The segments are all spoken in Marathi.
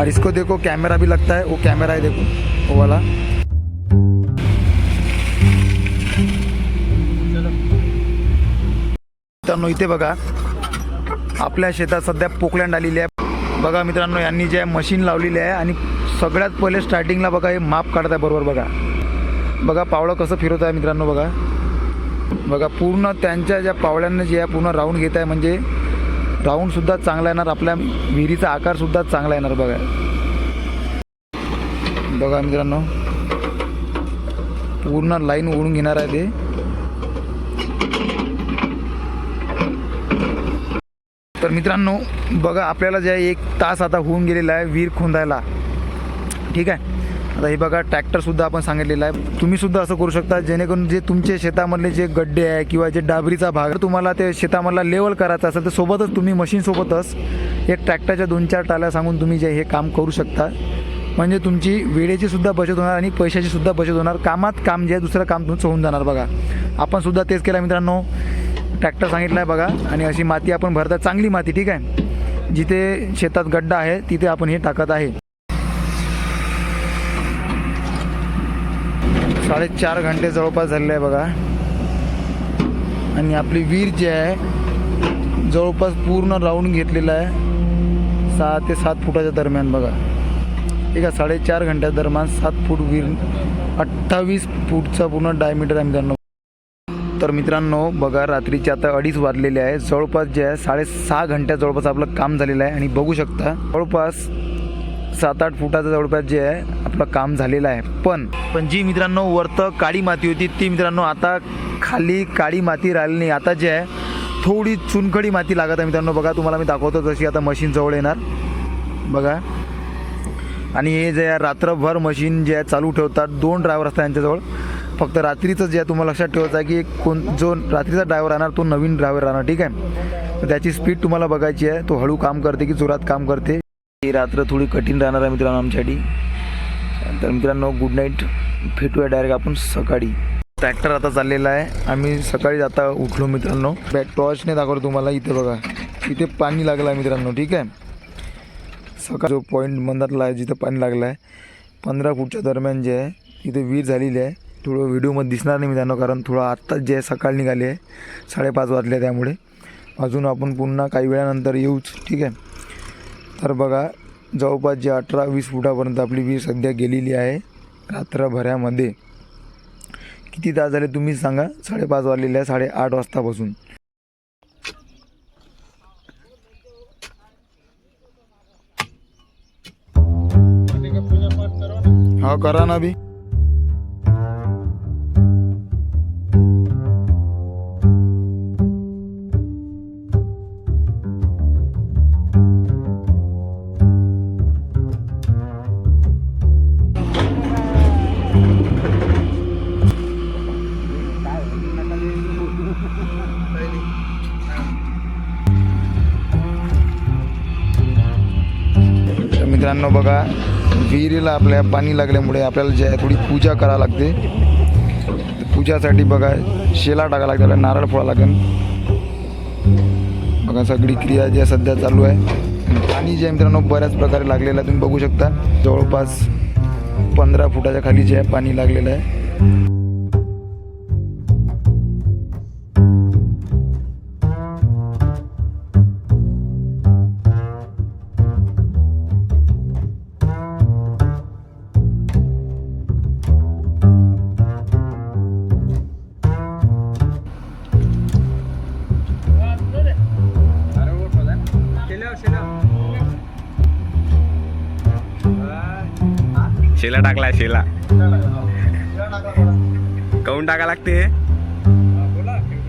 और इसको देखो कैमरा भी लगता है। वो कैमरा है देखो वो वाला। मित्रांनो इथे बघा आपल्या शेतात सध्या पोकलँड आलेली आहे बघा मित्रांनो यांनी जे मशीन लावलेली आहे आणि सगळ्यात पहिले स्टार्टिंगला बघा हे माप काढत आहे बरोबर बघा. बघा पावळं कसं फिरवत आहे मित्रांनो बघा. बघा पूर्ण त्यांच्या ज्या पावळ्यांना जे आहे पूर्ण राऊंड घेत आहे म्हणजे राऊंडसुद्धा चांगला येणार आपल्या विहिरीचा आकारसुद्धा चांगला येणार बघा. बघा मित्रांनो पूर्ण लाईन ओढून घेणार आहे ते. तर मित्रांनो बघा आपल्याला जे एक तास आता होऊन गेलेला आहे विहीर खोंदायला. ठीक आहे? आता हे बघा ट्रॅक्टरसुद्धा आपण सांगितलेलं आहे. तुम्हीसुद्धा असं करू शकता जेणेकरून जे तुमचे शेतामधले जे गड्डे आहे किंवा जे डाबरीचा भाग तुम्हाला ते शेतामधला लेवल करायचा असेल तर सोबतच तुम्ही मशीनसोबतच एक ट्रॅक्टरच्या दोन चार टाल्या सांगून तुम्ही जे हे काम करू शकता. म्हणजे तुमची वेळेची सुद्धा बचत होणार आणि पैशाची सुद्धा बचत होणार. कामात काम जे आहे दुसरं काम तुमचं होऊन जाणार बघा. आपण सुद्धा तेच केलं मित्रांनो. ट्रॅक्टर सांगितलं आहे बघा. आणि अशी माती आपण भरता चांगली माती ठीक आहे? जिथे शेतात गड्डा आहे तिथे आपण हे टाकत आहे. साडेचार घंटे जवळपास झालेले आहे बघा. आणि आपली विहीर जी आहे जवळपास पूर्ण राऊंड घेतलेला आहे. सहा ते सात फुटाच्या दरम्यान बघा. ठीक आहे साडेचार घंट्या दरम्यान सात फूट वीर अठ्ठावीस फूटचा पूर्ण डायमीटर आहे मित्रांनो. तर मित्रांनो बघा रात्रीचे आता अडीच वाजलेले आहे. जवळपास जे आहे साडेसहा घंट्या जवळपास आपलं काम झालेलं आहे. आणि बघू शकता जवळपास सात आठ फुटाचं जवळपास जे आहे आपलं काम झालेलं आहे. पण पण जी मित्रांनो वरतं काळी माती होती ती मित्रांनो आता खाली काळी माती राहिली नाही. आता जे आहे थोडी चुनखडी माती लागत आहे मित्रांनो. बघा तुम्हाला मी दाखवतो जशी आता मशीन जवळ येणार. बघा. आणि हे जे आहे रात्रभर मशीन जे आहे चालू ठेवतात. दोन ड्रायव्हर असतात यांच्याजवळ. फक्त रात्रीचं जे आहे तुम्हाला लक्षात ठेवायचं आहे की कोण जो रात्रीचा ड्रायव्हर राहणार तो नवीन ड्रायव्हर राहणार. ठीक आहे? त्याची स्पीड तुम्हाला बघायची आहे. तो हळू काम करते की जोरात काम करते. ही रात्र थोडी कठीण राहणार आहे मित्रांनो आमच्यासाठी. तर मित्रांनो गुड नाईट भेटूया डायरेक्ट आपण सकाळी. ट्रॅक्टर आता चाललेला आहे. आम्ही सकाळी आता उठलो मित्रांनो. बॅक टॉर्चने दाखवतो तुम्हाला. इथे बघा. इथे पाणी लागलं आहे मित्रांनो ठीक आहे? सकाळ जो पॉईंट मंदातला आहे जिथं पाणी लागलं आहे पंधरा फूटच्या दरम्यान जे आहे तिथे विहीर झालेली आहे. थोडं व्हिडिओमध्ये दिसणार नाही मित्रांनो कारण थोडं आत्ताच जे आहे सकाळ निघाली आहे. साडेपाच वाजले त्यामुळे. अजून आपण पुन्हा काही वेळानंतर येऊच ठीक आहे? तर बघा जवळपास जे अठरा वीस फुटापर्यंत आपली वीज सध्या गेलेली आहे रात्रभऱ्यामध्ये किती तास झाले तुम्हीच सांगा? साडेपाच वाजलेले आहे साडेआठ वाजतापासून. हा करा ना बी. मित्रांनो बघा विहिरीला आपल्या पाणी लागल्यामुळे आपल्याला जे आहे थोडी पूजा करावं लागते. पूजासाठी बघा शेला टाकावं लागते आपल्याला नारळ फोडा लागेल. बघा सगळी क्रिया जी सध्या चालू आहे. पाणी जे आहे मित्रांनो बऱ्याच प्रकारे लागलेलं आहे तुम्ही बघू शकता. जवळपास पंधरा फुटाच्या खाली जे आहे पाणी लागलेलं आहे. शेला. टाकला शेला. काऊन टाका लागते?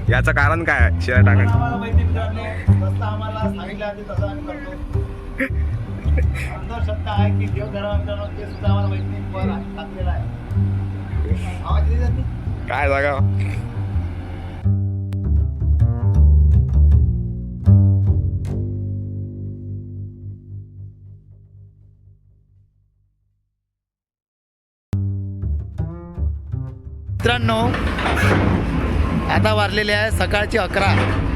याचं कारण काय? आहे शेला टाकायचं काय जागा? मित्रांनो आता वारलेले आहे सकाळचे अकरा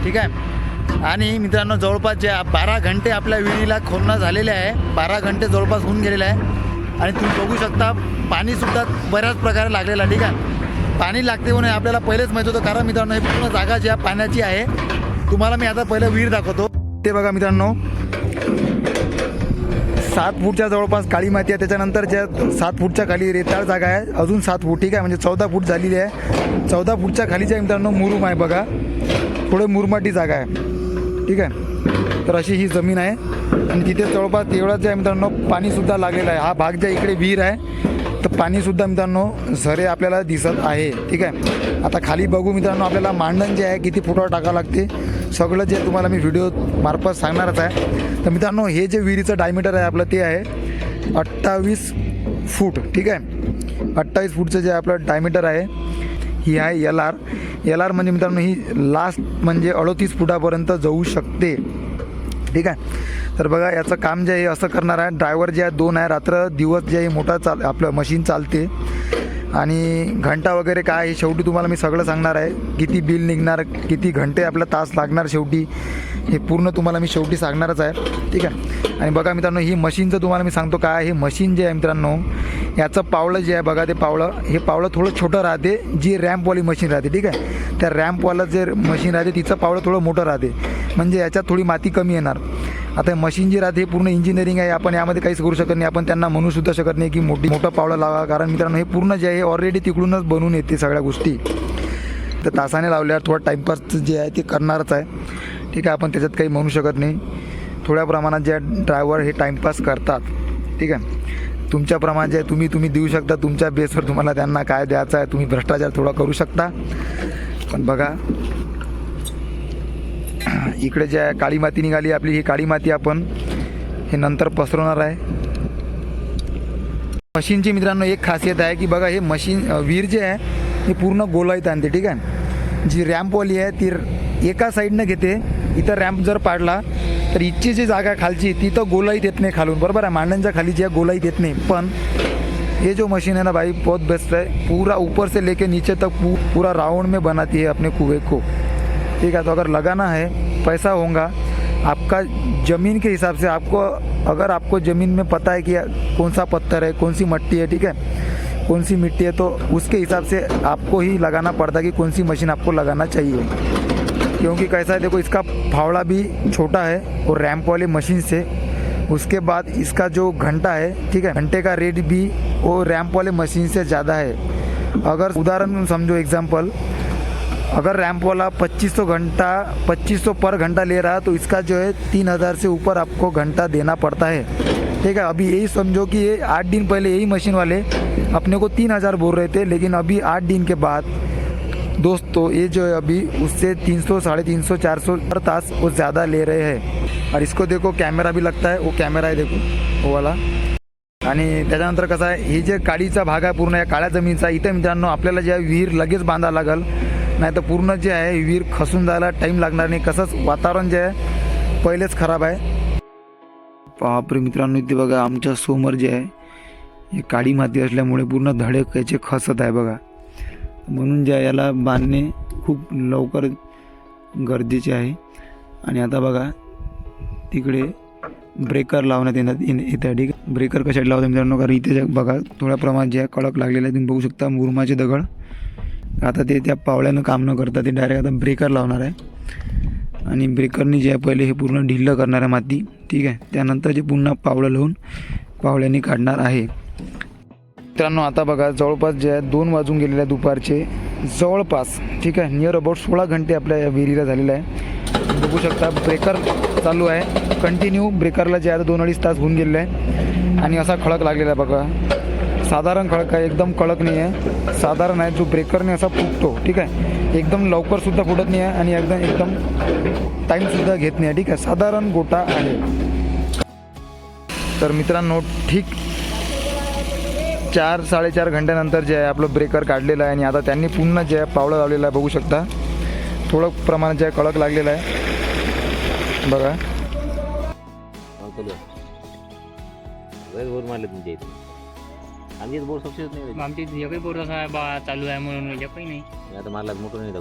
ठीक आहे? आणि मित्रांनो जवळपास जे बारा घंटे आपल्या विहिरीला खोलणं झालेले आहे बारा घंटे जवळपास होऊन गेलेले आहे. आणि तुम्ही बघू शकता पाणीसुद्धा बऱ्याच प्रकारे लागलेलं आहे ठीक आहे? पाणी लागते म्हणून आपल्याला पहिलेच माहीत होतं कारण मित्रांनो हे पूर्ण जागा जी आहे पाण्याची आहे तुम्हाला मी आता पहिलं विहीर दाखवतो. ते बघा मित्रांनो सात फूटच्या जवळपास काळी माती आहे. त्याच्यानंतर ज्या सात फूटच्या खाली रेताळ जागा आहे. अजून सात फूट ठीक आहे? म्हणजे चौदा फूट झालेली आहे. चौदा फूटच्या खालीच्या मित्रांनो मुरुम आहे बघा. थोडं मुरमाटी जागा आहे. ठीक आहे? तर अशी ही जमीन आहे. आणि तिथे जवळपास तेवढाच जे आहे मित्रांनो पाणीसुद्धा लागलेलं आहे. हा भाग ज्या इकडे विहीर आहे तर पाणीसुद्धा मित्रांनो झरे आपल्याला दिसत आहे. ठीक आहे? आता खाली बघू मित्रांनो आपल्याला मांडण जे आहे किती फुटावर टाकावं लागते? सगळं जे तुम्हाला मी व्हिडिओ मार्फत सांगणारच आहे. तर मित्रांनो हे जे विहिरीचं डायमीटर आहे आपलं ते आहे अठ्ठावीस फूट ठीक आहे? अठ्ठावीस फूटचं जे आपलं डायमीटर आहे ही आहे एल आर एल आर म्हणजे मित्रांनो ही लास्ट म्हणजे अडोतीस फुटापर्यंत जाऊ शकते. ठीक आहे? तर बघा याचं काम जे आहे असं करणार आहे. ड्रायव्हर जे आहे दोन आहे. रात्र दिवस जे आहे मोठा चाल आपलं मशीन चालते. आणि घंटा वगैरे काय हे शेवटी तुम्हाला मी सगळं सांगणार आहे. किती बिल निघणार किती घंटे आपला तास लागणार शेवटी हे पूर्ण तुम्हाला मी शेवटी सांगणारच आहे. ठीक आहे? आणि बघा मित्रांनो ही मशीनचं तुम्हाला मी सांगतो काय हे मशीन जे आहे मित्रांनो याचं पावलं जे आहे बघा ते पावलं हे पावलं थोडं छोटं राहते जी रॅम्पवाली मशीन राहते. ठीक आहे? त्या रॅम्पवालं जे मशीन राहते तिचं पावलं थोडं मोठं राहते. म्हणजे याच्यात थोडी माती कमी येणार. आता मशीन जी राहते पूर्ण इंजिनिअरिंग आहे. आपण यामध्ये काहीच करू शकत नाही. आपण त्यांना म्हणू सुद्धा शकत नाही की मोठी मोठं पावलं लावा. कारण मित्रांनो हे पूर्ण जे आहे ऑलरेडी तिकडूनच बनवून येते सगळ्या गोष्टी. तर तासाने लावल्यावर थोडं टाईमपास जे आहे ते करणारच आहे. ठीक आहे आपण त्याच्यात काही म्हणू शकत नाही. थोड्या प्रमाणात जे ड्रायव्हर हे टाईमपास करतात ठीक आहे. तुमच्याप्रमाणे जे आहे तुम्ही तुम्ही देऊ शकता. तुमच्या बेसवर तुम्हाला त्यांना काय द्यायचं आहे तुम्ही भ्रष्टाचार थोडा करू शकता. पण बघा इकडे जे आहे काळी माती निघाली आपली ही काळी माती आपण हे नंतर पसरवणार आहे. मशीनची मित्रांनो एक खासियत आहे की बघा हे मशीन वीर विहीर जे आहे हे पूर्ण गोलाईत आणते ठीक आहे? जी रॅम्पवाली आहे ती एका साईडनं घेते इथं रॅम्प जर पाडला तर इथची जी जागा खालची ती तर गोलाईत येत नाही खालून. बरोबर आहे? मांड्यांच्या खाली जी आहे गोलाईत येत नाही. पण ये जो मशीन है ना भाई बहुत बेस्ट है पूरा ऊपर से लेके नीचे तक पूरा राउंड में बनाती है अपने कुएं को. ठीक है तो अगर लगाना है पैसा होगा, आपका ज़मीन के हिसाब से आपको, अगर आपको ज़मीन में पता है कि कौन सा पत्थर है, कौन सी मट्टी है, ठीक है, कौन सी मिट्टी है तो उसके हिसाब से आपको ही लगाना पड़ता है कि कौन सी मशीन आपको लगाना चाहिए। क्योंकि कैसा है, देखो, इसका फावड़ा भी छोटा है और रैम्प वाले मशीन से, उसके बाद इसका जो घंटा है, ठीक है, घंटे का रेट भी वो रैम्प वाले मशीन से ज़्यादा है। अगर उदाहरण समझो एग्जांपल अगर रैंप वाला 2500 घंटा 2500 पर घंटा ले रहा है तो इसका जो है तीन हज़ार से ऊपर आपको घंटा देना पड़ता है। ठीक है अभी यही समझो कि ये आठ दिन पहले यही मशीन वाले अपने को तीन हज़ार बोल रहे थे लेकिन अभी आठ दिन के बाद दोस्तों ये जो है अभी उससे 300 साढ़े तीन सौ चार सौ पर तास वो ज़्यादा ले रहे हैं। और इसको देखो कैमरा भी लगता है वो कैमरा है देखो वो वाला। आणि त्याच्यानंतर कसं आहे हे जे काळीचा भाग आहे पूर्ण या काळ्या जमीनचा इथे मित्रांनो आपल्याला जे विहीर लगेच बांधावं लागल. नाही तर पूर्ण जे आहे विहीर खसून जायला टाईम लागणार नाही. कसंच वातावरण जे आहे पहिलेच खराब आहे. बापरे मित्रांनो इथे बघा आमच्यासमोर जे आहे हे काळी माती असल्यामुळे पूर्ण धडे याचे खसत आहे बघा. म्हणून जे आहे याला बांधणे खूप लवकर गरजेचे आहे. आणि आता बघा तिकडे ब्रेकर लावण्यात येणार येत आहे ठीक ब्रेकर कशासाठी लावतात मित्रांनो? कारण इथे जे बघा थोड्या प्रमाणात जे आहे कडक लागलेलं आहे. तुम्ही बघू शकता मुरमाचे दगड. आता ते त्या पावल्यानं काम न करता ते डायरेक्ट आता ब्रेकर लावणार आहे. आणि ब्रेकरनी जे आहे पहिले हे पूर्ण ढिल्लं करणार आहे माती. ठीक आहे? त्यानंतर जे पुन्हा पावलं लावून पावल्याने काढणार आहे. मित्रांनो आता बघा जवळपास जे आहे दोन वाजून गेलेले आहे दुपारचे. जवळपास ठीक आहे? नियर अबाउट सोळा घंटे आपल्या या विहिरीला झालेला आहे. बघू शकता ब्रेकर चालू आहे. कंटिन्यू ब्रेकरला जे आहे दोन अडीच तास होऊन गेलेला आहे आणि असा खळक लागलेला आहे बघा. साधारण खळक आहे एकदम कडक नाही आहे. साधारण आहे जो ब्रेकरने असा फुटतो ठीक आहे? एकदम लवकरसुद्धा फुटत नाही आहे आणि एकदम एकदम टाईमसुद्धा घेत नाही आहे ठीक आहे? साधारण गोटा आहे. तर मित्रांनो ठीक चार साडेचार घंट्यानंतर जे आहे आपलं ब्रेकर काढलेलं आहे आणि आता त्यांनी पुन्हा जे आहे पावलं लावलेलं आहे बघू शकता. थोडं प्रमाणात जे आहे कडक लागलेलं आहे. बघा. मारले तुमच्या इथे. आमचीच सक्सेस नाही आमची एकही असा बा चालू आहे म्हणून म्हणजे एकही नाही. आता मला मोठं नाही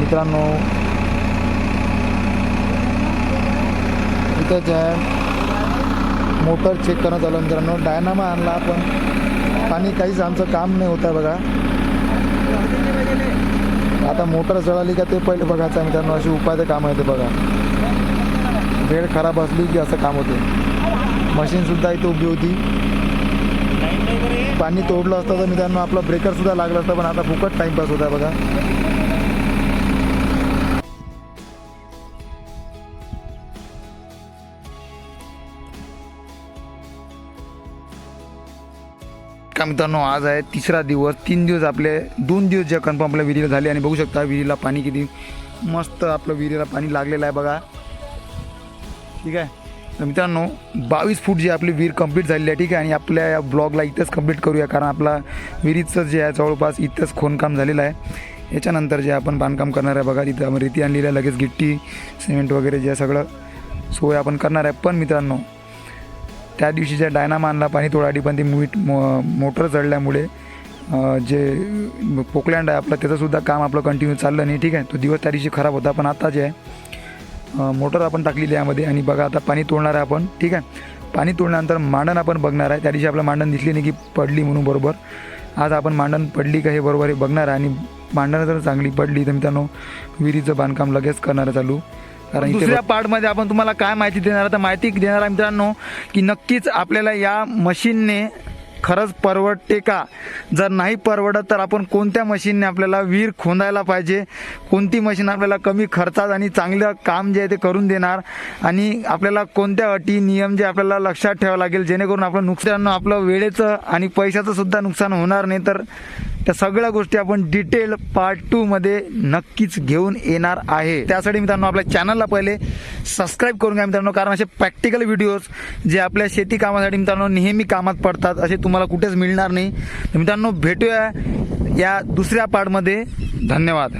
मित्रांनो इथं जे आहे. मोटर चेक करण्यात आलं मित्रांनो. डायनामा आणला पण पाणी काहीच आमचं काम नाही होतं बघा. आता मोटर जळाली का ते पहिले बघायचं आहे त्यांना अशी उपाय काम येते बघा. वेळ खराब असली की असं काम होते. मशीनसुद्धा इथे उभी होती. पाणी तोडलं असतं तर मी त्यांना आपलं ब्रेकरसुद्धा लागलं असतं पण आता फुकट टाईमपास होता बघा. का मित्रांनो आज आहे तिसरा दिवस तीन दिवस आपले दोन दिवस जे कन्फर्म आपल्या विहिरीला झाले आणि बघू शकता विहिरीला पाणी किती मस्त आपलं विहिरीला पाणी लागलेलं आहे बघा. ठीक आहे? तर मित्रांनो बावीस फूट जी आपली विहीर कंप्लीट झालेली आहे ठीक आहे? आणि आपल्या या ब्लॉगला इथंच कंप्लीट करूया कारण आपला विहिरीचं जे आहे जवळपास इथंच खोनकाम झालेलं आहे. याच्यानंतर जे आपण बांधकाम करणार आहे बघा तिथं रेती आणलेली आहे लगेच गिट्टी सिमेंट वगैरे जे आहे सगळं सोय आपण करणार आहे. पण मित्रांनो त्या दिवशी ज्या डायनामा आणला पाणी तोडाडी पण ती मीठ मो मोटर चढल्यामुळे जे पोकलँड आहे आपलं त्याचंसुद्धा काम आपलं कंटिन्यू चाललं नाही. ठीक आहे तो दिवस त्या दिवशी खराब होता पण आता जे आहे मोटर आपण टाकलेली यामध्ये आणि बघा आता पाणी तोडणार आहे आपण. ठीक आहे पाणी तोडल्यानंतर मांडण आपण बघणार आहे. त्या दिवशी आपलं मांडण दिसली नाही की पडली म्हणून बरोबर. आज आपण मांडण पडली का हे बरोबर हे बघणार आहे आणि मांडणं जर चांगली पडली तर मित्रांनो विहिरीचं बांधकाम लगेच करणार आहे चालू. कारण दुसऱ्या पार्टमध्ये आपण तुम्हाला काय माहिती देणार आहे तर माहिती देणार आहे मित्रांनो की नक्कीच आपल्याला या मशीनने खरंच परवडते का? जर नाही परवडत तर आपण कोणत्या मशीनने आपल्याला विहीर खोदायला पाहिजे? कोणती मशीन आपल्याला कमी खर्चात आणि चांगलं काम जे आहे ते करून देणार? आणि आपल्याला कोणत्या अटी नियम जे आपल्याला लक्षात ठेवावं लागेल? जेणेकरून आपलं नुकसान आपलं वेळेचं आणि पैशाचं सुद्धा नुकसान होणार नाही. तर त्या सगळ्या गोष्टी आपण डिटेल पार्ट टू मध्ये नक्कीच घेऊन येणार आहे. त्यासाठी मित्रांनो आपल्या चॅनलला पहिले सबस्क्राईब करून घ्या मित्रांनो कारण असे प्रॅक्टिकल व्हिडिओज जे आपल्या शेती कामासाठी मित्रांनो नेहमी कामात पडतात असे तुम्हाला कुठेच मिळणार नाही. तर मित्रांनो भेटूया या दुसऱ्या पार्टमध्ये धन्यवाद.